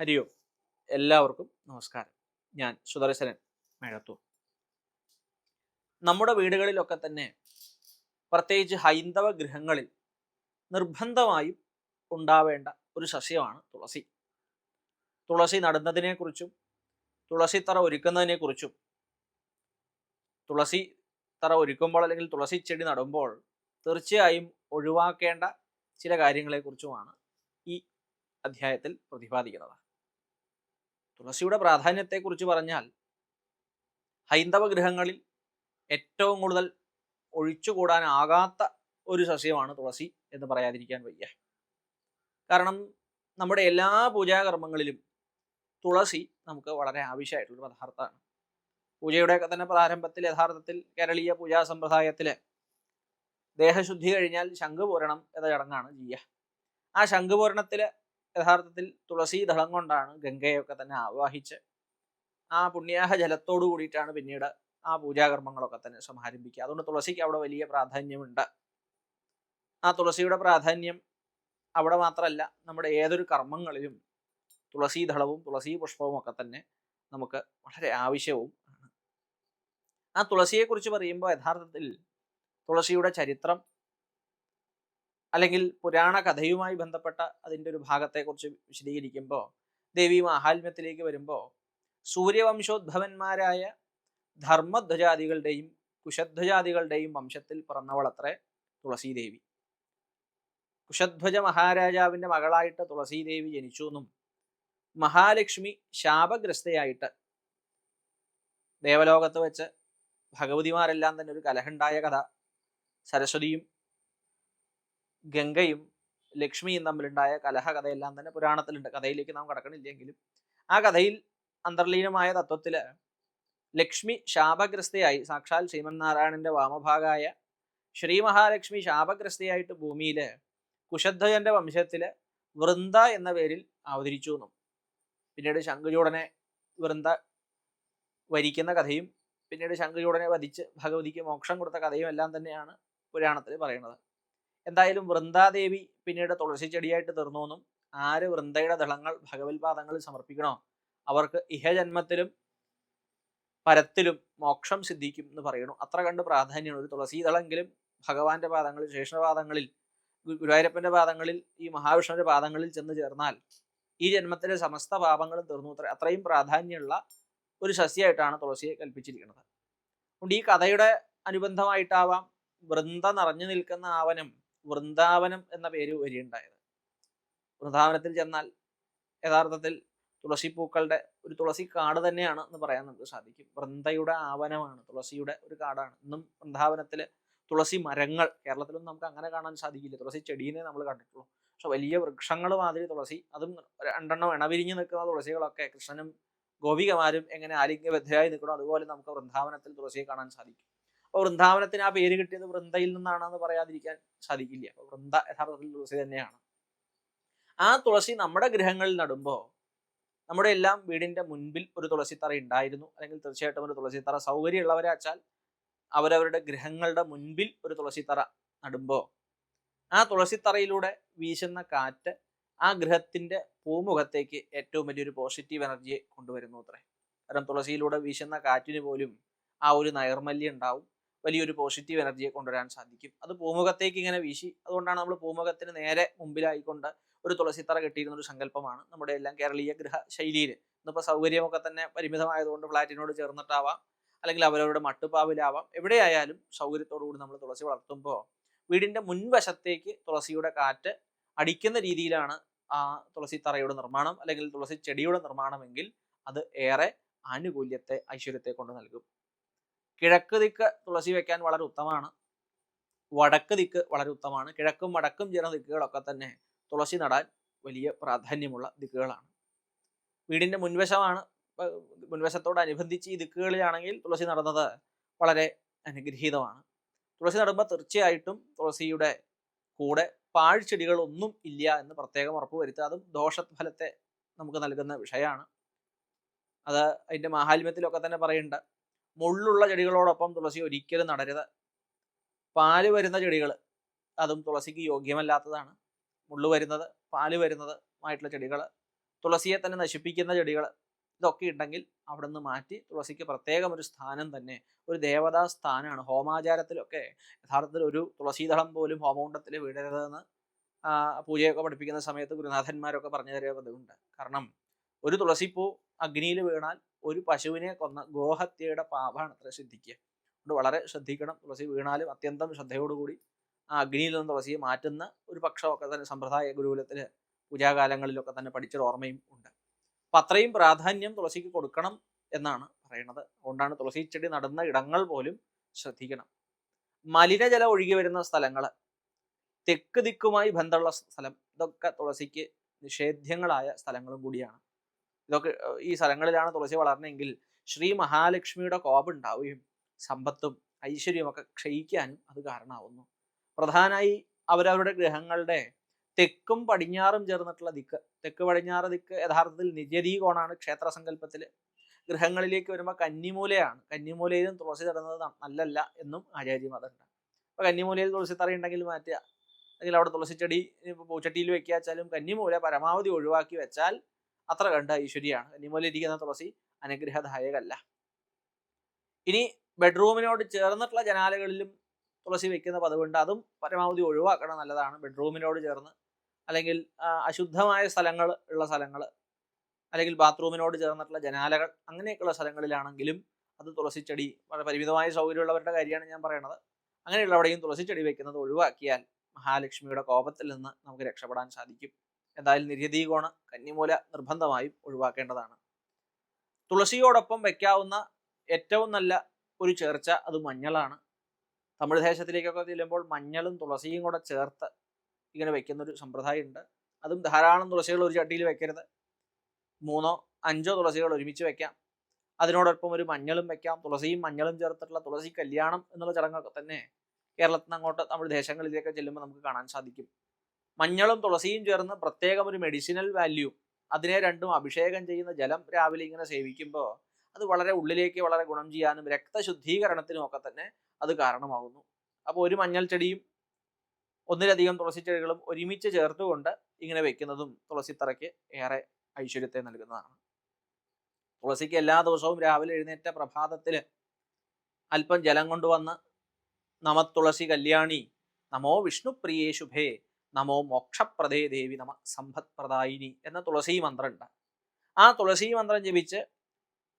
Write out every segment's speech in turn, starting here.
ഹരി ഓം എല്ലാവർക്കും നമസ്കാരം. ഞാൻ സുദർശനൻ മേഴത്തൂർ നമ്മുടെ വീടുകളിലൊക്കെ തന്നെ പ്രത്യേകിച്ച് ഹൈന്ദവ ഗൃഹങ്ങളിൽ നിർബന്ധമായും ഉണ്ടാവേണ്ട ഒരു സസ്യമാണ് തുളസി. തുളസി നടുന്നതിനെക്കുറിച്ചും തുളസി തറ ഒരുക്കുന്നതിനെക്കുറിച്ചും തുളസി തറ ഒരുക്കുമ്പോൾ അല്ലെങ്കിൽ തുളസി ചെടി നടുമ്പോൾ തീർച്ചയായും ഒഴിവാക്കേണ്ട ചില കാര്യങ്ങളെക്കുറിച്ചുമാണ് ഈ അധ്യായത്തിൽ പ്രതിപാദിക്കുന്നത്. തുളസിയുടെ പ്രാധാന്യത്തെക്കുറിച്ച് പറഞ്ഞാൽ ഹൈന്ദവ ഗൃഹങ്ങളിൽ ഏറ്റവും കൂടുതൽ ഒഴിച്ചുകൂടാനാകാത്ത ഒരു സസ്യമാണ് തുളസി എന്ന് പറയാതിരിക്കാൻ വയ്യ. കാരണം നമ്മുടെ എല്ലാ പൂജാകർമ്മങ്ങളിലും തുളസി നമുക്ക് വളരെ ആവശ്യമായിട്ടുള്ള പദാർത്ഥമാണ്. പൂജയുടെയൊക്കെ തന്നെ പ്രാരംഭത്തിൽ യഥാർത്ഥത്തിൽ കേരളീയ പൂജാ സമ്പ്രദായത്തിലെ ദേഹശുദ്ധി കഴിഞ്ഞാൽ ശംഖുപൂരണം എന്ന ചടങ്ങാണ് ചെയ്യുക. ആ ശംഖുപൂരണത്തിൽ യഥാർത്ഥത്തിൽ തുളസി ദളം കൊണ്ടാണ് ഗംഗയൊക്കെ തന്നെ ആവാഹിച്ച് ആ പുണ്യാഹ ജലത്തോടു കൂടിയിട്ടാണ് പിന്നീട് ആ പൂജാകർമ്മങ്ങളൊക്കെ തന്നെ സമാരംഭിക്കുക. അതുകൊണ്ട് തുളസിക്ക് അവിടെ വലിയ പ്രാധാന്യമുണ്ട്. ആ തുളസിയുടെ പ്രാധാന്യം അവിടെ മാത്രമല്ല നമ്മുടെ ഏതൊരു കർമ്മങ്ങളിലും തുളസി ദളവും തുളസി പുഷ്പവും ഒക്കെ തന്നെ നമുക്ക് വളരെ ആവശ്യവും ആണ്. ആ തുളസിയെക്കുറിച്ച് പറയുമ്പോൾ യഥാർത്ഥത്തിൽ തുളസിയുടെ ചരിത്രം അല്ലെങ്കിൽ പുരാണ കഥയുമായി ബന്ധപ്പെട്ട അതിന്റെ ഒരു ഭാഗത്തെക്കുറിച്ച് വിശദീകരിക്കുമ്പോൾ ദേവി മാഹാത്മ്യത്തിലേക്ക് വരുമ്പോൾ സൂര്യവംശോദ്ഭവന്മാരായ ധർമ്മധ്വജാതികളുടെയും കുശധ്വജാതികളുടെയും വംശത്തിൽ പിറന്നവളത്രേ തുളസീദേവി. കുശധ്വജ മഹാരാജാവിന്റെ മകളായിട്ട് തുളസീദേവി ജനിച്ചു എന്നും മഹാലക്ഷ്മി ശാപഗ്രസ്തയായിട്ട് ദേവലോകത്ത് വെച്ച് ഭഗവതിമാരെല്ലാം തന്നെ ഒരു കലഹുണ്ടായ കഥ. സരസ്വതിയും ഗംഗയും ലക്ഷ്മിയും തമ്മിലുണ്ടായ കലഹ കഥയെല്ലാം തന്നെ പുരാണത്തിലുണ്ട്. കഥയിലേക്ക് നാം കടക്കണില്ലെങ്കിലും ആ കഥയിൽ അന്തർലീനമായ തത്വത്തിൽ ലക്ഷ്മി ശാപഗ്രസ്തയായി സാക്ഷാൽ ശ്രീമന്നാരായണന്റെ വാമഭാഗായ ശ്രീ മഹാലക്ഷ്മി ശാപഗ്രസ്തയായിട്ട് ഭൂമിയിൽ കുശധ്വജന്റെ വംശത്തിൽ വൃന്ദ എന്ന പേരിൽ അവതരിച്ചു എന്നും. പിന്നീട് ശങ്കുചൂടനെ വൃന്ദ വരിക്കുന്ന കഥയും പിന്നീട് ശങ്കുചൂടനെ വധിച്ച് ഭഗവതിക്ക് മോക്ഷം കൊടുത്ത കഥയും എല്ലാം തന്നെയാണ് പുരാണത്തിൽ പറയുന്നത്. എന്തായാലും വൃന്ദാദേവി പിന്നീട് തുളസി ചെടിയായിട്ട് തീർന്നു എന്നും ആര് വൃന്ദയുടെ ദളങ്ങൾ ഭഗവത് പാദങ്ങളിൽ സമർപ്പിക്കണോ? അവർക്ക് ഇഹജന്മത്തിലും പരത്തിലും മോക്ഷം സിദ്ധിക്കും എന്ന് പറയുന്നു. അത്ര കണ്ട് പ്രാധാന്യമാണ് ഒരു തുളസി ദളെങ്കിലും ഭഗവാന്റെ പാദങ്ങളിൽ ശേഷപാദങ്ങളിൽ ഗുരുവായൂരപ്പന്റെ പാദങ്ങളിൽ ഈ മഹാവിഷ്ണുവിന്റെ പാദങ്ങളിൽ ചെന്ന് ചേർന്നാൽ ഈ ജന്മത്തിലെ സമസ്ത പാപങ്ങളും തീർന്നു. അത്ര അത്രയും പ്രാധാന്യമുള്ള ഒരു സസ്യമായിട്ടാണ് തുളസിയെ കൽപ്പിച്ചിരിക്കുന്നത്. അതുകൊണ്ട് ഈ കഥയുടെ അനുബന്ധമായിട്ടാവാം വൃന്ദ നിറഞ്ഞു നിൽക്കുന്ന ആവനം വൃന്ദാവനം എന്ന പേര് വരിയുണ്ടായത്. വൃന്ദാവനത്തിൽ ചെന്നാൽ യഥാർത്ഥത്തിൽ തുളസി പൂക്കളുടെ ഒരു തുളസി കാട് തന്നെയാണ് എന്ന് പറയാൻ നമുക്ക് സാധിക്കും. വൃന്ദയുടെ ആവനമാണ് തുളസിയുടെ ഒരു കാടാണ്. ഇന്നും വൃന്ദാവനത്തിൽ തുളസി മരങ്ങൾ കേരളത്തിലൊന്നും നമുക്ക് അങ്ങനെ കാണാൻ സാധിക്കില്ല. തുളസി ചെടീനെ നമ്മൾ കണ്ടിട്ടുള്ളൂ. പക്ഷെ വലിയ വൃക്ഷങ്ങൾ മാതിരി തുളസി അതും രണ്ടെണ്ണം ഇണവിരിഞ്ഞ് നിൽക്കുന്ന തുളസികളൊക്കെ കൃഷ്ണനും ഗോപികമാരും എങ്ങനെ ആലിംഗ്യബദ്ധരായി നിൽക്കണോ അതുപോലെ നമുക്ക് വൃന്ദാവനത്തിൽ തുളസിയെ കാണാൻ സാധിക്കും. അപ്പോൾ വൃന്ദാവനത്തിന് ആ പേര് കിട്ടിയത് വൃന്ദയിൽ നിന്നാണെന്ന് പറയാതിരിക്കാൻ സാധിക്കില്ല. അപ്പോൾ വൃന്ദ യഥാർത്ഥത്തിൽ തുളസി തന്നെയാണ്. ആ തുളസി നമ്മുടെ ഗൃഹങ്ങളിൽ നടുമ്പോൾ നമ്മുടെ എല്ലാം വീടിന്റെ മുൻപിൽ ഒരു തുളസിത്തറ ഉണ്ടായിരുന്നു. അല്ലെങ്കിൽ തീർച്ചയായിട്ടും ഒരു തുളസിത്തറ സൗകര്യമുള്ളവരെ വെച്ചാൽ അവരവരുടെ ഗൃഹങ്ങളുടെ മുൻപിൽ ഒരു തുളസിത്തറ നടുമ്പോൾ ആ തുളസിത്തറയിലൂടെ വീശുന്ന കാറ്റ് ആ ഗൃഹത്തിന്റെ പൂമുഖത്തേക്ക് ഏറ്റവും വലിയൊരു പോസിറ്റീവ് എനർജിയെ കൊണ്ടുവരുന്നു അത്രേ. കാരണം തുളസിയിലൂടെ വീശുന്ന കാറ്റിന് പോലും ആ ഒരു നൈർമല്യം ഉണ്ടാവും. വലിയൊരു പോസിറ്റീവ് എനർജിയെ കൊണ്ടുവരാൻ സാധിക്കും. അത് പൂമുഖത്തേക്ക് ഇങ്ങനെ വീശി അതുകൊണ്ടാണ് നമ്മൾ പൂമുഖത്തിന് നേരെ മുമ്പിലായിക്കൊണ്ട് ഒരു തുളസിത്തറ കെട്ടിയിരുന്ന ഒരു സങ്കല്പമാണ് നമ്മുടെ എല്ലാം കേരളീയ ഗൃഹ ശൈലിയിൽ ഇന്നിപ്പോൾ സൗകര്യമൊക്കെ തന്നെ പരിമിതമായതുകൊണ്ട് ഫ്ലാറ്റിനോട് ചേർന്നിട്ടാവാം അല്ലെങ്കിൽ അവരവരുടെ മട്ടുപ്പാവിലാവാം. എവിടെയായാലും സൗകര്യത്തോടുകൂടി നമ്മൾ തുളസി വളർത്തുമ്പോൾ വീടിന്റെ മുൻവശത്തേക്ക് തുളസിയുടെ കാറ്റ് അടിക്കുന്ന രീതിയിലാണ് ആ തുളസി തറയുടെ നിർമ്മാണം അല്ലെങ്കിൽ തുളസി ചെടിയുടെ നിർമ്മാണമെങ്കിൽ അത് ഏറെ ആനുകൂല്യത്തെ ഐശ്വര്യത്തെ കൊണ്ട് നൽകും. കിഴക്ക് ദിക്ക് തുളസി വെക്കാൻ വളരെ ഉത്തമമാണ്. വടക്ക് ദിക്ക് വളരെ ഉത്തമമാണ്. കിഴക്കും വടക്കും ചേർന്ന ദിക്കുകളൊക്കെ തന്നെ തുളസി നടാൻ വലിയ പ്രാധാന്യമുള്ള ദിക്കുകളാണ്. വീടിന്റെ മുൻവശമാണ് മുൻവശത്തോടനുബന്ധിച്ച് ഈ ദിക്കുകളിലാണെങ്കിൽ തുളസി നടന്നത് വളരെ അനുഗ്രഹീതമാണ്. തുളസി നടുമ്പോൾ തീർച്ചയായിട്ടും തുളസിയുടെ കൂടെ പാഴ്ചെടികളൊന്നും ഇല്ല എന്ന് പ്രത്യേകം ഉറപ്പുവരുത്തുക അതും ദോഷഫലത്തെ നമുക്ക് നൽകുന്ന വിഷയമാണ്. അത് അതിന്റെ മാഹാത്മ്യത്തിലൊക്കെ തന്നെ പറയുന്നുണ്ട്. മുള്ളുള്ള ചെടികളോടൊപ്പം തുളസി ഒരിക്കലും നടരുത്. പാൽ വരുന്ന ചെടികൾ അതും തുളസിക്ക് യോഗ്യമല്ലാത്തതാണ്. മുള്ളു വരുന്നത് പാൽ വരുന്നത് ആയിട്ടുള്ള ചെടികൾ തുളസിയെ തന്നെ നശിപ്പിക്കുന്ന ചെടികൾ ഇതൊക്കെ ഉണ്ടെങ്കിൽ അവിടെ നിന്ന് മാറ്റി തുളസിക്ക് പ്രത്യേകം ഒരു സ്ഥാനം തന്നെ ഒരു ദേവതാ സ്ഥാനമാണ്. ഹോമാചാരത്തിലൊക്കെ യഥാർത്ഥത്തിൽ ഒരു തുളസീതളം പോലും ഹോമകുണ്ടത്തിൽ വീഴരുതെന്ന് പൂജയൊക്കെ പഠിപ്പിക്കുന്ന സമയത്ത് ഗുരുനാഥന്മാരൊക്കെ പറഞ്ഞു തരേണ്ടതുണ്ട് കാരണം ഒരു തുളസിപ്പൂ അഗ്നിയിൽ വീണാൽ ഒരു പശുവിനെ കൊന്ന ഗോഹത്യയുടെ പാപമാണ് അത്ര ശ്രദ്ധിക്കുക. അതുകൊണ്ട് വളരെ ശ്രദ്ധിക്കണം. തുളസി വീണാലും അത്യന്തം ശ്രദ്ധയോടുകൂടി ആ അഗ്നിയിൽ നിന്ന് തുളസിയെ മാറ്റുന്ന ഒരു പക്ഷമൊക്കെ തന്നെ സമ്പ്രദായ ഗുരുകുലത്തിൽ പൂജാകാലങ്ങളിലൊക്കെ തന്നെ പഠിച്ചൊരു ഓർമ്മയും ഉണ്ട്. അപ്പം അത്രയും പ്രാധാന്യം തുളസിക്ക് കൊടുക്കണം എന്നാണ് പറയുന്നത്. അതുകൊണ്ടാണ് തുളസി ചെടി നടുന്ന ഇടങ്ങൾ പോലും ശ്രദ്ധിക്കണം. മലിനജലം ഒഴുകി വരുന്ന സ്ഥലങ്ങൾ തെക്ക് ദിക്കുമായി ബന്ധമുള്ള സ്ഥലം ഇതൊക്കെ തുളസിക്ക് നിഷേധ്യങ്ങളായ സ്ഥലങ്ങളും കൂടിയാണ്. ഇതൊക്കെ ഈ സ്ഥലങ്ങളിലാണ് തുളസി വളർന്നെങ്കിൽ ശ്രീ മഹാലക്ഷ്മിയുടെ കോപം ഉണ്ടാവുകയും സമ്പത്തും ഐശ്വര്യവും ഒക്കെ ക്ഷയിക്കാനും അത് കാരണമാവുന്നു. പ്രധാനമായി അവരവരുടെ ഗ്രഹങ്ങളുടെ തെക്കും പടിഞ്ഞാറും ചേർന്നിട്ടുള്ള ദിക്ക് തെക്ക് പടിഞ്ഞാറ് ദിക്ക് യഥാർത്ഥത്തിൽ നിജതീ കോണാണ് ക്ഷേത്ര സങ്കല്പത്തിൽ ഗൃഹങ്ങളിലേക്ക് വരുമ്പോൾ കന്നിമൂലയാണ്. കന്നിമൂലയിലും തുളസി തടുന്നത് നല്ലല്ല എന്നും ആചാര്യമതുണ്ട് അപ്പൊ കന്നിമൂലയിൽ തുളസി തറയുണ്ടെങ്കിൽ മാറ്റുക. അല്ലെങ്കിൽ അവിടെ തുളസിച്ചെടി പൂച്ചട്ടിയിൽ വെക്കുക വെച്ചാലും കന്നിമൂല പരമാവധി ഒഴിവാക്കി വെച്ചാൽ അത്ര കണ്ട ഈശ്വരിയാണ് കന്നിമൂല ഇരിക്കുന്ന തുളസി അനുഗ്രഹദായകല്ല. ഇനി ബെഡ്റൂമിനോട് ചേർന്നിട്ടുള്ള ജനാലകളിലും തുളസി വെക്കുന്ന പതിവുണ്ട്. അതും പരമാവധി ഒഴിവാക്കണം നല്ലതാണ്. ബെഡ്റൂമിനോട് ചേർന്ന് അല്ലെങ്കിൽ അശുദ്ധമായ സ്ഥലങ്ങൾ ഉള്ള സ്ഥലങ്ങൾ അല്ലെങ്കിൽ ബാത്റൂമിനോട് ചേർന്നിട്ടുള്ള ജനാലകൾ അങ്ങനെയൊക്കെയുള്ള സ്ഥലങ്ങളിലാണെങ്കിലും അത് തുളസിച്ചെടി വളരെ പരിമിതമായ സൗകര്യമുള്ളവരുടെ കാര്യമാണ് ഞാൻ പറയണത്. അങ്ങനെയുള്ളവിടെയും തുളസിച്ചെടി വെക്കുന്നത് ഒഴിവാക്കിയാൽ മഹാലക്ഷ്മിയുടെ കോപത്തിൽ നിന്ന് നമുക്ക് രക്ഷപ്പെടാൻ സാധിക്കും. എന്തായാലും നിര്യതീകോണ കന്നിമൂല നിർബന്ധമായും ഒഴിവാക്കേണ്ടതാണ്. തുളസിയോടൊപ്പം വെക്കാവുന്ന ഏറ്റവും നല്ല ഒരു ചേർച്ച അത് മഞ്ഞളാണ്. തമിഴ് ദേശത്തിലേക്കൊക്കെ ചെല്ലുമ്പോൾ മഞ്ഞളും തുളസിയും കൂടെ ചേർത്ത് ഇങ്ങനെ വെക്കുന്ന ഒരു സമ്പ്രദായം ഉണ്ട് അതും ധാരാളം തുളസികൾ ഒരു ചട്ടിയിൽ വെക്കരുത്. മൂന്നോ അഞ്ചോ തുളസികൾ ഒരുമിച്ച് വെക്കാം. അതിനോടൊപ്പം ഒരു മഞ്ഞളും വെക്കാം. തുളസിയും മഞ്ഞളും ചേർത്തിട്ടുള്ള തുളസി കല്യാണം എന്നുള്ള ചടങ്ങൊക്കെ തന്നെ കേരളത്തിൽ നിന്ന് അങ്ങോട്ട് തമിഴ് ദേശങ്ങളിലേക്ക് ചെല്ലുമ്പോൾ നമുക്ക് കാണാൻ സാധിക്കും. മഞ്ഞളും തുളസിയും ചേർന്ന് പ്രത്യേകം ഒരു മെഡിസിനൽ വാല്യൂ അതിനെ രണ്ടും അഭിഷേകം ചെയ്യുന്ന ജലം രാവിലെ ഇങ്ങനെ സേവിക്കുമ്പോൾ അത് വളരെ ഉള്ളിലേക്ക് വളരെ ഗുണം ചെയ്യാനും രക്തശുദ്ധീകരണത്തിനും ഒക്കെ തന്നെ അത് കാരണമാകുന്നു. അപ്പോൾ ഒരു മഞ്ഞൾ ചെടിയും ഒന്നിലധികം തുളസി ചെടികളും ഒരുമിച്ച് ചേർത്തുകൊണ്ട് ഇങ്ങനെ വെക്കുന്നതും തുളസിത്തറയ്ക്ക് ഏറെ ഐശ്വര്യത്തെ നൽകുന്നതാണ്. തുളസിക്ക് എല്ലാ ദിവസവും രാവിലെ എഴുന്നേറ്റ പ്രഭാതത്തിൽ അല്പം ജലം കൊണ്ടുവന്ന് നമത്തുളസി തുളസി കല്യാണി നമോ വിഷ്ണുപ്രിയേ ശുഭേ നമോ മോക്ഷപ്രദേ ദേവി നമ സമ്പത് പ്രദായിനി എന്ന തുളസി മന്ത്രമുണ്ട് ആ തുളസി മന്ത്രം ജപിച്ച്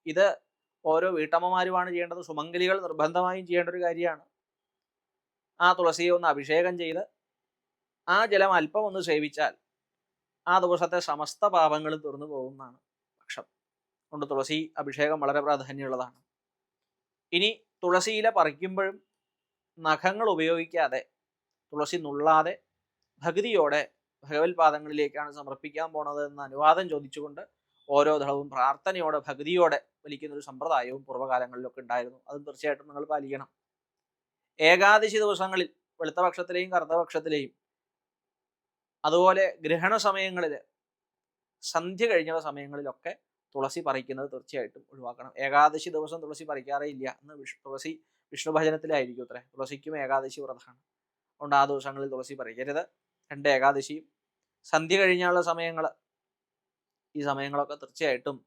ഇത് ഓരോ വീട്ടമ്മമാരുമാണ് ചെയ്യേണ്ടത് സുമംഗലികൾ നിർബന്ധമായും ചെയ്യേണ്ട ഒരു കാര്യമാണ്. ആ തുളസിയെ ഒന്ന് അഭിഷേകം ചെയ്ത് ആ ജലം അല്പം ഒന്ന് സേവിച്ചാൽ ആ ദിവസത്തെ സമസ്ത പാപങ്ങളും തുറന്നു പോകുന്നതാണ് പക്ഷം കൊണ്ട് തുളസി അഭിഷേകം വളരെ പ്രാധാന്യമുള്ളതാണ്. ഇനി തുളസിയില പറിക്കുമ്പോഴും നഖങ്ങൾ ഉപയോഗിക്കാതെ തുളസി നുള്ളാതെ ഭക്തിയോടെ ഭഗവത് പാദങ്ങളിലേക്കാണ് സമർപ്പിക്കാൻ പോണത് എന്ന് അനുവാദം ചോദിച്ചുകൊണ്ട് ഓരോ ദളവും പ്രാർത്ഥനയോടെ ഭക്തിയോടെ വലിക്കുന്ന ഒരു സമ്പ്രദായവും പൂർവകാലങ്ങളിലൊക്കെ ഉണ്ടായിരുന്നു. അതും തീർച്ചയായിട്ടും നിങ്ങൾ പാലിക്കണം. ഏകാദശി ദിവസങ്ങളിൽ വെളുത്തപക്ഷത്തിലെയും കറുത്തപക്ഷത്തിലെയും കറുത്ത പക്ഷത്തിലെയും അതുപോലെ ഗ്രഹണ സമയങ്ങളിൽ സന്ധ്യ കഴിഞ്ഞ സമയങ്ങളിലൊക്കെ തുളസി പറിക്കുന്നത് തീർച്ചയായിട്ടും ഒഴിവാക്കണം. ഏകാദശി ദിവസം തുളസി പറിക്കാറേ ഇല്ല എന്ന് വിഷ് തുളസി വിഷ്ണു ഭജനത്തിലായിരിക്കും അത്രേ. തുളസിക്കും ഏകാദശി വ്രതമാണ്. അതുകൊണ്ട് ആ ദിവസങ്ങളിൽ തുളസി പറിക്കരുത്. രണ്ട് ഏകാദശിയും സന്ധ്യ കഴിഞ്ഞുള്ള സമയങ്ങൾ ഈ സമയങ്ങളൊക്കെ തീർച്ചയായിട്ടും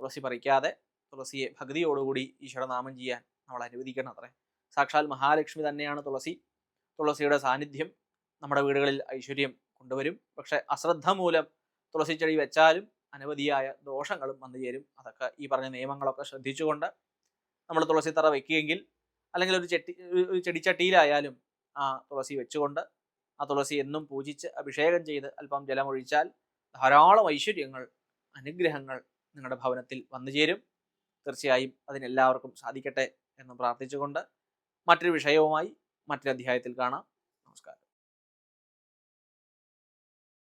തുളസി പറിക്കാതെ തുളസിയെ ഭക്തിയോടുകൂടി ഈശ്വരനാമം ചെയ്യാൻ നമ്മൾ അനുവദിക്കണം അത്രേ. സാക്ഷാൽ മഹാലക്ഷ്മി തന്നെയാണ് തുളസി. തുളസിയുടെ സാന്നിധ്യം നമ്മുടെ വീടുകളിൽ ഐശ്വര്യം കൊണ്ടുവരും. പക്ഷെ അശ്രദ്ധ മൂലം തുളസി ചെടി വെച്ചാലും അനവധിയായ ദോഷങ്ങളും വന്നു ചേരും. അതൊക്കെ ഈ പറഞ്ഞ നിയമങ്ങളൊക്കെ ശ്രദ്ധിച്ചുകൊണ്ട് നമ്മൾ തുളസി തറ വെക്കുകയെങ്കിൽ അല്ലെങ്കിൽ ഒരു ചെട്ടി ഒരു ചെടിച്ചട്ടിയിലായാലും ആ തുളസി വെച്ചുകൊണ്ട് ആ തുളസി എന്നും പൂജിച്ച് അഭിഷേകം ചെയ്ത് അല്പം ജലമൊഴിച്ചാൽ ധാരാളം ഐശ്വര്യങ്ങൾ അനുഗ്രഹങ്ങൾ നിങ്ങളുടെ ഭവനത്തിൽ വന്നു ചേരും. തീർച്ചയായും അതിനെല്ലാവർക്കും സാധിക്കട്ടെ എന്ന് പ്രാർത്ഥിച്ചുകൊണ്ട് മറ്റൊരു വിഷയവുമായി മറ്റൊരു അധ്യായത്തിൽ കാണാം.